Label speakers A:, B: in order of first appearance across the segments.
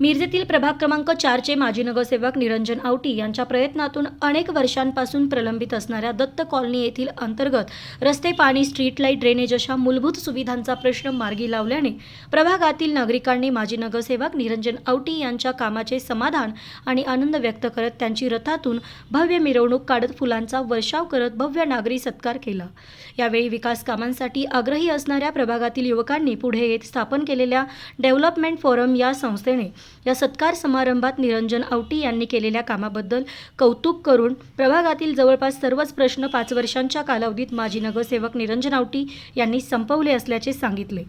A: मिरजेतील प्रभाग क्रमांक चारचे माजी नगरसेवक निरंजन आवटी यांच्या प्रयत्नातून अनेक वर्षांपासून प्रलंबित असणाऱ्या दत्त कॉलनी येथील अंतर्गत रस्ते पाणी स्ट्रीट लाइट ड्रेनेज अशा मूलभूत सुविधांचा प्रश्न मार्गी लावल्याने प्रभागातील नागरिकांनी माजी नगरसेवक निरंजन आवटी यांच्या कामाचे समाधान आणि आनंद व्यक्त करत त्यांची रथातून भव्य मिरवणूक काढत फुलांचा वर्षाव करत भव्य नागरी सत्कार केला. यावेळी विकास कामांसाठी आग्रही असणाऱ्या प्रभागातील युवकांनी पुढे येत स्थापन केलेल्या डेव्हलपमेंट फोरम या संस्थेने या सत्कार समारंभात निरंजन आवटी यांनी केलेल्या कामाबद्दल कौतुक करून प्रभागातील जवळपास सर्वच प्रश्न पाच वर्षांच्या कालावधीत माजी नगरसेवक निरंजन आवटी यांनी संपवले असल्याचे सांगितले.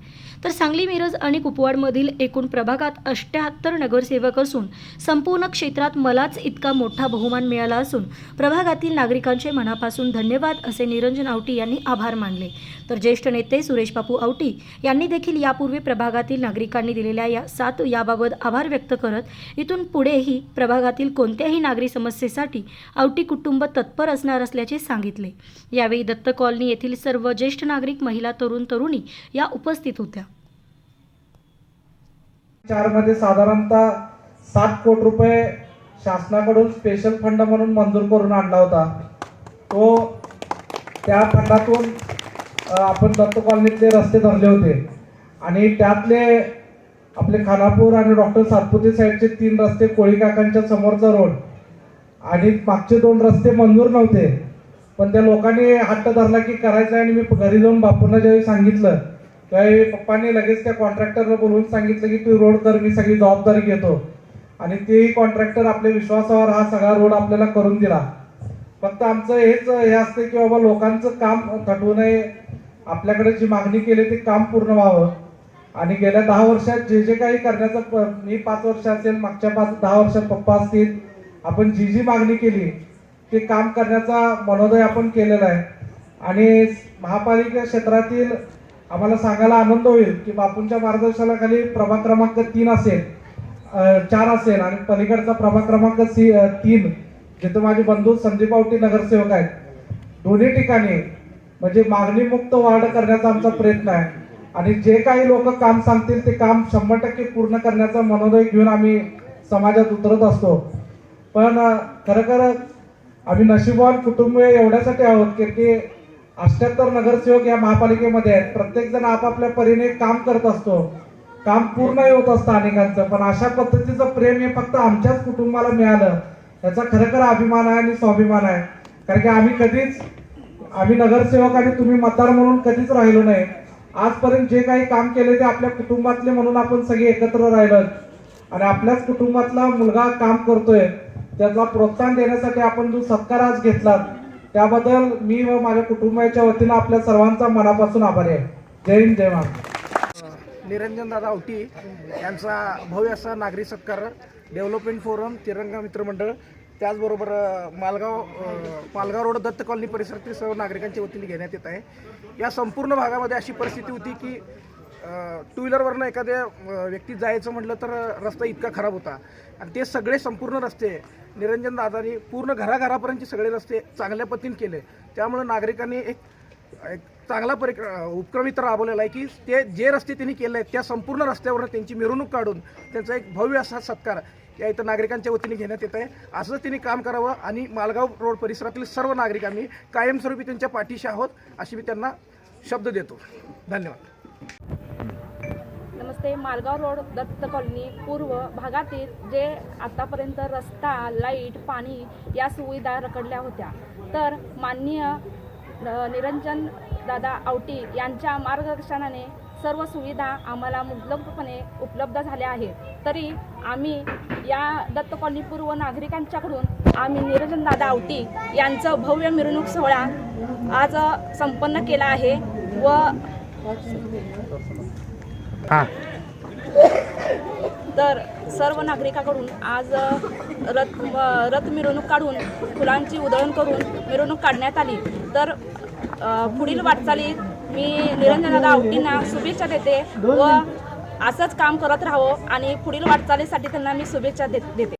A: तर सांगली मिरज आणि कुपवाडमधील एकूण प्रभागात अष्ट्याहत्तर नगरसेवक असून संपूर्ण क्षेत्रात मलाच इतका मोठा बहुमान मिळाला असून प्रभागातील नागरिकांचे मनापासून धन्यवाद असे निरंजन आवटी यांनी आभार मानले. तर ज्येष्ठ नेते सुरेश बापू आवटी यांनी देखील यापूर्वी प्रभागातील नागरिकांनी दिलेल्या या सात याबाबत आभार व्यक्त करत इथून पुढेही प्रभागातील कोणत्याही नागरी समस्येसाठी आवटी कुटुंब तत्पर असणार असल्याचे सांगितले. यावेळी दत्त कॉलनी येथील सर्व ज्येष्ठ नागरिक महिला तरुण तरुणी या उपस्थित होत्या.
B: चारमध्ये साधारणतः सात कोटी रुपये शासनाकडून स्पेशल फंड म्हणून मंजूर करून आणला होता. तो त्या फंडातून आपण दत्त कॉलनीतले रस्ते धरले होते. आणि त्यातले आपले खानापूर आणि डॉक्टर सातपुते साईडचे तीन रस्ते कोळी काकांच्या समोरचा रोड आणि मागचे दोन रस्ते मंजूर नव्हते. पण त्या लोकांनी हट्ट धरला की करायचं आहे आणि मी घरी जाऊन बापूंना ज्यावेळी सांगितलं त्यावेळी पप्पांनी लगेच त्या कॉन्ट्रॅक्टरला बोलवून सांगितलं की तू रोड कर मी सगळी जबाबदारी घेतो. आणि तेही कॉन्ट्रॅक्टर आपल्या विश्वासावर हा सगळा रोड आपल्याला करून दिला. फक्त आमचं हेच हे असतं की बाबा लोकांचं काम थटवू नये. आपल्याकडे जी मागणी केली ते काम पूर्ण व्हावं. आणि गेल्या दहा वर्षात जे जे काही करण्याचं प- मी पाच वर्ष असेल मागच्या पाच दहा वर्षात पप्पा असतील आपण जी जी मागणी केली ते काम करण्याचा मनोदय आपण केलेला आहे. आणि महापालिका क्षेत्रातील आम्हाला सांगायला आनंद होईल की बापूंच्या मार्गदर्शनाखाली प्रभाग क्रमांक तीन असेल चार असेल आणि पलीकडचा प्रभाग क्रमांक सी तीन जिथे माझे बंधू संदीप आवटी नगरसेवक आहेत. दोन्ही ठिकाणी म्हणजे मागणीमुक्त वाढ करण्याचा आमचा प्रयत्न आहे. आणि जे काही लोक काम सांगतील ते काम शंभर टक्के पूर्ण करण्याचा मनोदय घेऊन आम्ही समाजात उतरत असतो. पण खरं आम्ही नशिबवान कुटुंब एवढ्यासाठी आहोत की की अष्ट्याहत्तर नगरसेवक या महापालिकेमध्ये आहेत. प्रत्येक जण आपापल्या परीने काम करत असतो. काम पूर्ण होत असतं अनेकांचं पण अशा पद्धतीचं प्रेम हे फक्त आमच्याच कुटुंबाला मिळालं. याचा खरं अभिमान आहे आणि स्वाभिमान आहे. कारण की आम्ही कधीच आम्ही नगरसेवक आणि तुम्ही मतदार म्हणून कधीच राहिलो नाही. आजपर्यंत जे काही काम केले ते आपल्या कुटुंबातले म्हणून आपण सगळे एकत्र राहिलो आणि आपल्याच कुटुंबातला मुलगा काम करतोय त्याला प्रोत्साहन देण्यासाठी आपण जो सत्कार आज घेतला त्याबद्दल मी व माझ्या कुटुंबाच्या वतीनं आपल्या सर्वांचा मनापासून आभारी आहे. जय हिंद जय महाराष्ट्र.
C: निरंजन दादा आवटी यांचा भव्य असा नागरी सत्कार डेव्हलपमेंट फोरम तिरंगा मित्रमंडळ त्याचबरोबर मालगाव पालगाव मालगाव रोड दत्त कॉलनी परिसरातील सर्व नागरिकांच्या वतीने घेण्यात येत आहे. या संपूर्ण भागामध्ये अशी परिस्थिती होती की टू व्हीलरवरनं एखाद्या व्यक्ती जायचं म्हटलं तर रस्ता इतका खराब होता. आणि ते सगळे संपूर्ण रस्ते निरंजन दादानी पूर्ण घराघरापर्यंतचे सगळे रस्ते चांगल्या पद्धतीने केले. त्यामुळे नागरिकांनी एक एक चांगला परि उपक्रम इथं राबवलेला आहे की ते जे रस्ते त्यांनी केले आहेत त्या संपूर्ण रस्त्यावर त्यांची मिरवणूक काढून त्यांचा एक भव्य असा सत्कार या इथं नागरिकांच्या वतीने घेण्यात येत आहे. असंच त्यांनी काम करावं आणि मालगाव रोड परिसरातील सर्व नागरिकांनी कायमस्वरूपी त्यांच्या पाठीशी आहोत अशी मी त्यांना शब्द देतो. धन्यवाद.
D: नमस्ते. मालगाव रोड दत्त कॉलनी पूर्व भागातील जे आतापर्यंत रस्ता लाइट पाणी या सुविधा रखडल्या होत्या. तर माननीय निरंजन दादा आवटी यांच्या मार्गदर्शनाने सर्व सुविधा आम्हाला मुबलकपणे उपलब्ध झाल्या आहेत. तरी आम्ही या दत्त कॉलनी पूर्व नागरिकांच्याकडून आम्ही निरंजन दादा आवटी यांचं भव्य मिरवणूक सोहळा आज संपन्न केला आहे व तर सर्व नागरिकाकडून आज रथ रथ मिरवणूक काढून फुलांची उधळण करून मिरवणूक काढण्यात आली. तर पुढील वाटचालीत मी निरंजनदादा आवटींना शुभेच्छा देते व असंच काम करत राहावं आणि पुढील वाटचालीसाठी त्यांना मी शुभेच्छा देत देते.